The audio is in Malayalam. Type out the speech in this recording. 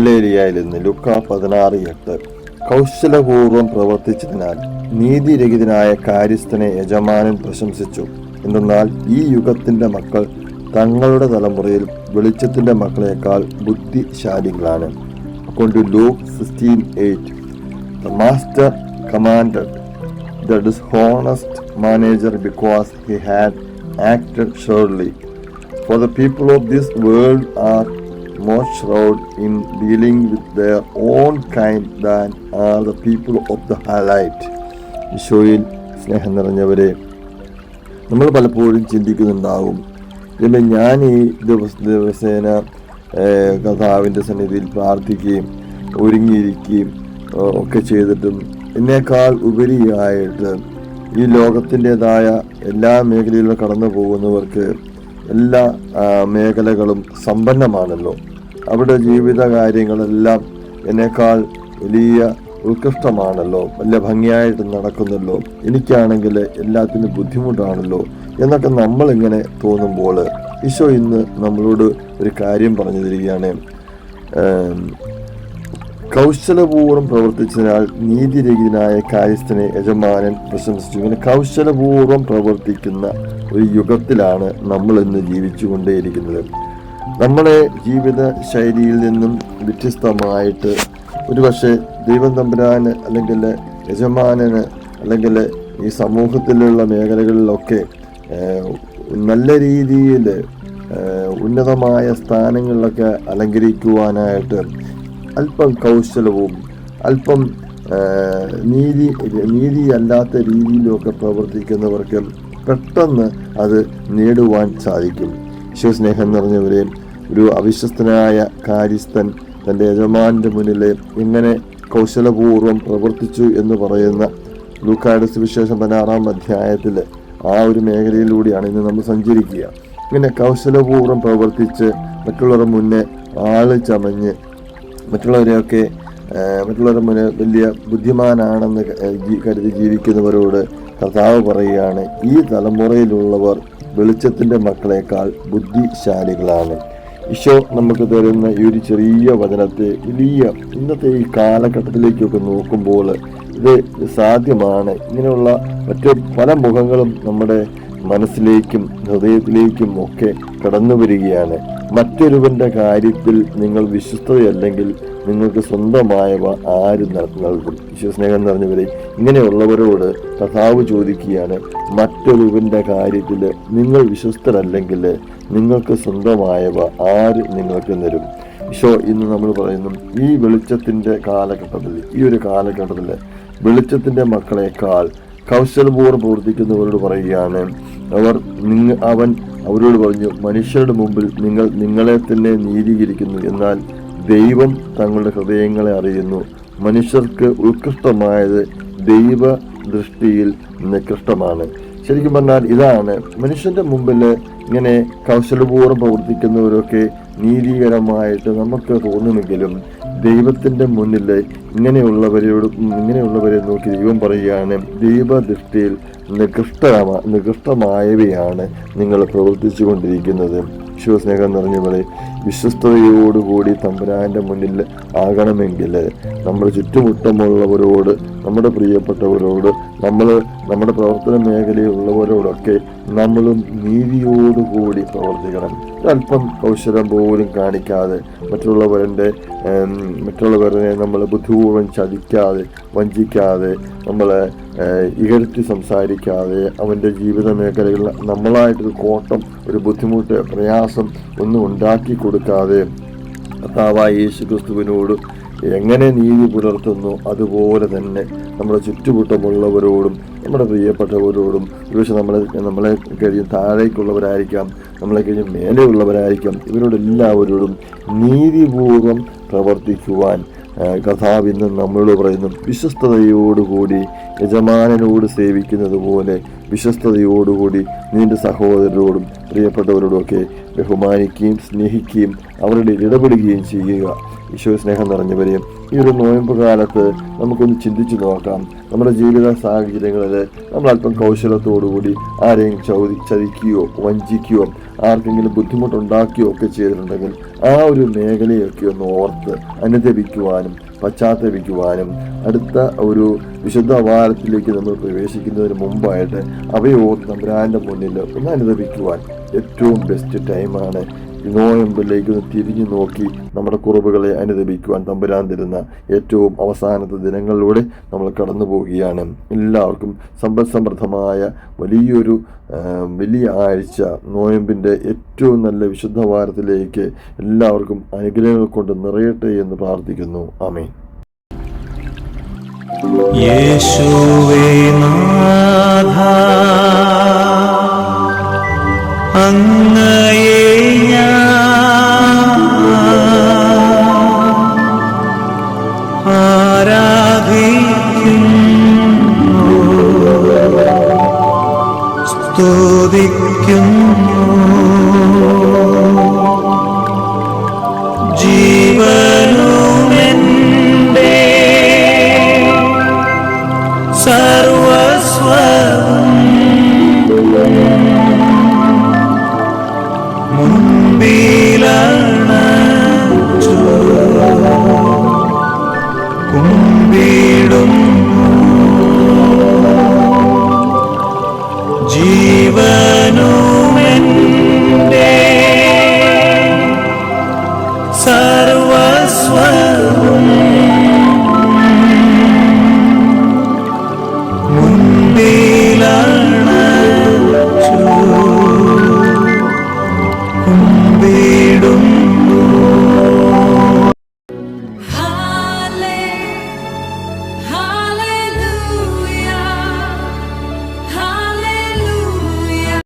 ഹലേലിയയിൽ നിന്ന് ലുക്ക പതിനാറ് എട്ട്. കൗശലപൂർവം പ്രവർത്തിച്ചതിനാൽ നീതിരഹിതനായ കാര്യസ്ഥനെ യജമാനൻ പ്രശംസിച്ചു. എന്തെന്നാൽ ഈ യുഗത്തിന്റെ മക്കൾ തങ്ങളുടെ തലമുറയിൽ വെളിച്ചത്തിന്റെ മക്കളെക്കാൾ ബുദ്ധിശാലികളാണ്. Akon to Luke sixteen eight. The master commanded the dishonest manager because he had acted shrewdly for the people of this world are more shrewd in dealing with their own kind than are the people of the highlight. ഈശോയിൽ സ്നേഹം നിറഞ്ഞവരെ നമ്മൾ പലപ്പോഴും ചിന്തിക്കുന്നുണ്ടാകും പിന്നെ ഞാൻ ഈ ദിവസ ദിവസേന കഥാവിന്റെ സന്നിധിയിൽ പ്രാർത്ഥിക്കുകയും ഒരുങ്ങിയിരിക്കുകയും ഒക്കെ ചെയ്തിട്ടും എന്നേക്കാൾ ഉപരിയായിട്ട് ഈ ലോകത്തിന്റെതായ എല്ലാ മേഖലയിലും കടന്നു പോകുന്നവർക്ക് എല്ലാ മേഖലകളും സമ്പന്നമാണല്ലോ അവരുടെ ജീവിത കാര്യങ്ങളെല്ലാം എന്നേക്കാൾ വലിയ ഉത്കൃഷ്ടമാണല്ലോ വലിയ ഭംഗിയായിട്ട് നടക്കുന്നല്ലോ. എനിക്കാണെങ്കിൽ എല്ലാത്തിനും ബുദ്ധിമുട്ടാണല്ലോ എന്നൊക്കെ നമ്മളിങ്ങനെ തോന്നുമ്പോൾ ഈശോ ഇന്ന് നമ്മളോട് ഒരു കാര്യം പറഞ്ഞു തരികയാണ് കൗശലപൂർവം പ്രവർത്തിച്ചതിനാൽ നീതിരഹിതനായ കാര്യസ്ഥനെ യജമാനൻ പ്രശംസിച്ചു. ഇങ്ങനെ കൗശലപൂർവം പ്രവർത്തിക്കുന്ന ഒരു യുഗത്തിലാണ് നമ്മൾ ഇന്ന് ജീവിച്ചുകൊണ്ടേയിരിക്കുന്നത്. നമ്മുടെ ജീവിത ശൈലിയിൽ നിന്നും വ്യത്യസ്തമായിട്ട് ഒരുപക്ഷെ ദൈവം തമ്പുരാന് അല്ലെങ്കിൽ യജമാനന് അല്ലെങ്കിൽ ഈ സമൂഹത്തിലുള്ള മേഖലകളിലൊക്കെ നല്ല രീതിയിൽ ഉന്നതമായ സ്ഥാനങ്ങളിലൊക്കെ അലങ്കരിക്കുവാനായിട്ട് അല്പം കൗശലവും അല്പം നീതി നീതി നീതിയല്ലാത്ത രീതിയിലുമൊക്കെ പ്രവർത്തിക്കുന്നവർക്ക് പെട്ടെന്ന് അത് നേടുവാൻ സാധിക്കും. ശിവസ്നേഹം നിറഞ്ഞവരെ ഒരു അവിശ്വസ്തനായ കാര്യസ്ഥൻ തന്റെ യജമാന്റെ മുന്നിൽ ഇങ്ങനെ കൗശലപൂർവം പ്രവർത്തിച്ചു എന്ന് പറയുന്ന ലൂക്കായുടെ സുവിശേഷം പതിനാറാം അധ്യായത്തിൽ ആ ഒരു മേഖലയിലൂടെയാണ് ഇന്ന് നമ്മൾ സഞ്ചരിക്കുക. ഇങ്ങനെ കൗശലപൂർവം പ്രവർത്തിച്ച് മറ്റുള്ളവരുടെ മുന്നേ ആൾ ചമഞ്ഞ് മറ്റുള്ളവരെയൊക്കെ മറ്റുള്ളവരുടെ മുന്നേ വലിയ ബുദ്ധിമാനാണെന്ന് കരുതി ജീവിക്കുന്നവരോട് കർത്താവ് പറയുകയാണ് ഈ തലമുറയിലുള്ളവർ വെളിച്ചത്തിന്റെ മക്കളെക്കാൾ ബുദ്ധിശാലികളാണ്. ഈശോ നമുക്ക് തരുന്ന ഈ ഒരു ചെറിയ വചനത്തെ വലിയ ഇന്നത്തെ ഈ കാലഘട്ടത്തിലേക്കൊക്കെ നോക്കുമ്പോൾ ഇത് സാധ്യമാണ്. ഇങ്ങനെയുള്ള മറ്റ് പല മുഖങ്ങളും നമ്മുടെ മനസ്സിലേക്കും ഹൃദയത്തിലേക്കും ഒക്കെ കടന്നു വരികയാണ്. മറ്റൊരുവന്റെ കാര്യത്തിൽ നിങ്ങൾ വിശ്വസ്തയല്ലെങ്കിൽ നിങ്ങൾക്ക് സ്വന്തമായവ ആര് നൽകും. വിശ്വസ്നേഹം നിറഞ്ഞവരെ ഇങ്ങനെയുള്ളവരോട് കഥാവ് ചോദിക്കുകയാണ് മറ്റൊരുവന്റെ കാര്യത്തിൽ നിങ്ങൾ വിശ്വസ്തരല്ലെങ്കിൽ നിങ്ങൾക്ക് സ്വന്തമായവ ആര് നിങ്ങൾക്ക് തരും? ഈശോ ഇന്ന് നമ്മൾ പറയുന്നു ഈ വെളിച്ചത്തിന്റെ കാലഘട്ടത്തിൽ ഈ ഒരു കാലഘട്ടത്തിൽ വെളിച്ചത്തിന്റെ മക്കളെക്കാൾ കൗശലപൂർവം പ്രവർത്തിക്കുന്നവരോട് പറയുകയാണ്. അവർ നിങ്ങ അവൻ അവരോട് പറഞ്ഞു മനുഷ്യരുടെ മുമ്പിൽ നിങ്ങൾ നിങ്ങളെ തന്നെ നീതീകരിക്കുന്നു. എന്നാൽ ദൈവം തങ്ങളുടെ ഹൃദയങ്ങളെ അറിയുന്നു. മനുഷ്യർക്ക് ഉത്കൃഷ്ടമായത് ദൈവ ദൃഷ്ടിയിൽ നികൃഷ്ടമാണ്. ശരിക്കും പറഞ്ഞാൽ ഇതാണ് മനുഷ്യന്റെ മുമ്പിൽ ഇങ്ങനെ കൗശലപൂർവം പ്രവർത്തിക്കുന്നവരൊക്കെ നീതികരമായിട്ട് നമുക്ക് തോന്നുമെങ്കിലും ദൈവത്തിന്റെ മുന്നിൽ ഇങ്ങനെയുള്ളവരോട് ഇങ്ങനെയുള്ളവരെ നോക്കി ദൈവം പറയുകയാണ് ദൈവദൃഷ്ടിയിൽ നികൃഷ്ടമാ നികൃഷ്ടമായവയാണ് നിങ്ങൾ പ്രവർത്തിച്ചു കൊണ്ടിരിക്കുന്നത് വിശ്വസ്നേഹം നിറഞ്ഞവരെ വിശ്വസ്തയോടുകൂടി തമ്പുരാന്റെ മുന്നിൽ ആകണമെങ്കിൽ നമ്മുടെ ചുറ്റുമുട്ടമുള്ളവരോട് നമ്മുടെ പ്രിയപ്പെട്ടവരോട് നമ്മൾ നമ്മുടെ പ്രവർത്തന മേഖലയിലുള്ളവരോടൊക്കെ നമ്മളും നീതിയോടുകൂടി പ്രവർത്തിക്കണം. അല്പം കൗശലം പോലും കാണിക്കാതെ മറ്റുള്ളവരുടെ മറ്റുള്ളവരെ നമ്മൾ ബുദ്ധിപൂർവം ചതിക്കാതെ വഞ്ചിക്കാതെ നമ്മളെ ഇകഴ്ത്തി സംസാരിക്കാതെ അവന്റെ ജീവിത മേഖലകളിൽ നമ്മളായിട്ടൊരു കോട്ടം ഒരു ബുദ്ധിമുട്ട് പ്രയാസം ഒന്നും ഉണ്ടാക്കി കൊടുക്കാതെ കർത്താവായ യേശു ക്രിസ്തുവിനോട് എങ്ങനെ നീതി പുലർത്തുന്നു അതുപോലെ തന്നെ നമ്മുടെ ചുറ്റുമുട്ടമുള്ളവരോടും നമ്മുടെ പ്രിയപ്പെട്ടവരോടും ഒരുപക്ഷെ നമ്മളെ നമ്മളെ കഴിഞ്ഞ് താഴേക്കുള്ളവരായിരിക്കാം നമ്മളെ കഴിഞ്ഞ് മേലെയുള്ളവരായിരിക്കാം ഇവരോടെല്ലാവരോടും നീതിപൂർവം പ്രവർത്തിക്കുവാൻ കഥാവ് ഇന്ന് നമ്മളോട് പറയുന്നു വിശ്വസ്തയോടുകൂടി യജമാനനോട് സേവിക്കുന്നത് പോലെ വിശ്വസ്തയോടുകൂടി നിന്റെ സഹോദരരോടും പ്രിയപ്പെട്ടവരോടുമൊക്കെ ബഹുമാനിക്കുകയും സ്നേഹിക്കുകയും അവരുടെ ഇടപെടുകയും ചെയ്യുക. ഈശോ സ്നേഹം നിറഞ്ഞവരെയും ഈ ഒരു നോയമ്പ് കാലത്ത് നമുക്കൊന്ന് ചിന്തിച്ചു നോക്കാം. നമ്മുടെ ജീവിത സാഹചര്യങ്ങളിൽ നമ്മൾ അല്പം കൗശലത്തോടുകൂടി ആരെയും ചൗതി ചതിക്കുകയോ വഞ്ചിക്കുകയോ ആർക്കെങ്കിലും ബുദ്ധിമുട്ടുണ്ടാക്കുകയോ ഒക്കെ ചെയ്തിട്ടുണ്ടെങ്കിൽ ആ ഒരു മേഖലയൊക്കെ ഒന്ന് ഓർത്ത് അനുദപിക്കുവാനും പശ്ചാത്തപിക്കുവാനും അടുത്ത ഒരു വിശുദ്ധ വാരത്തിലേക്ക് നമ്മൾ പ്രവേശിക്കുന്നതിന് മുമ്പായിട്ട് അവയോർത്ത് തമ്പുരാന്റെ മുന്നിൽ ഒന്ന് അനുദപിക്കുവാൻ ഏറ്റവും ബെസ്റ്റ് ടൈമാണ് ഈ നോയമ്പിലേക്ക് തിരിഞ്ഞു നോക്കി നമ്മുടെ കുറവുകളെ അനുദപിക്കുവാൻ തമ്പുരാൻ തരുന്ന ഏറ്റവും അവസാനത്തെ ദിനങ്ങളിലൂടെ നമ്മൾ കടന്നു പോവുകയാണ്. എല്ലാവർക്കും സമ്പൽ സമൃദ്ധമായ വലിയൊരു വലിയ ആഴ്ച നോയമ്പിന്റെ ഏറ്റവും നല്ല വിശുദ്ധ വാരത്തിലേക്ക് എല്ലാവർക്കും അനുഗ്രഹങ്ങൾ കൊണ്ട് നിറയട്ടെ എന്ന് പ്രാർത്ഥിക്കുന്നു. ആമേൻ. യേശുവേ നാഥ അങ്ങയെ ആരാധിക്കുന്നു? സ്തുതിക്കുന്നു.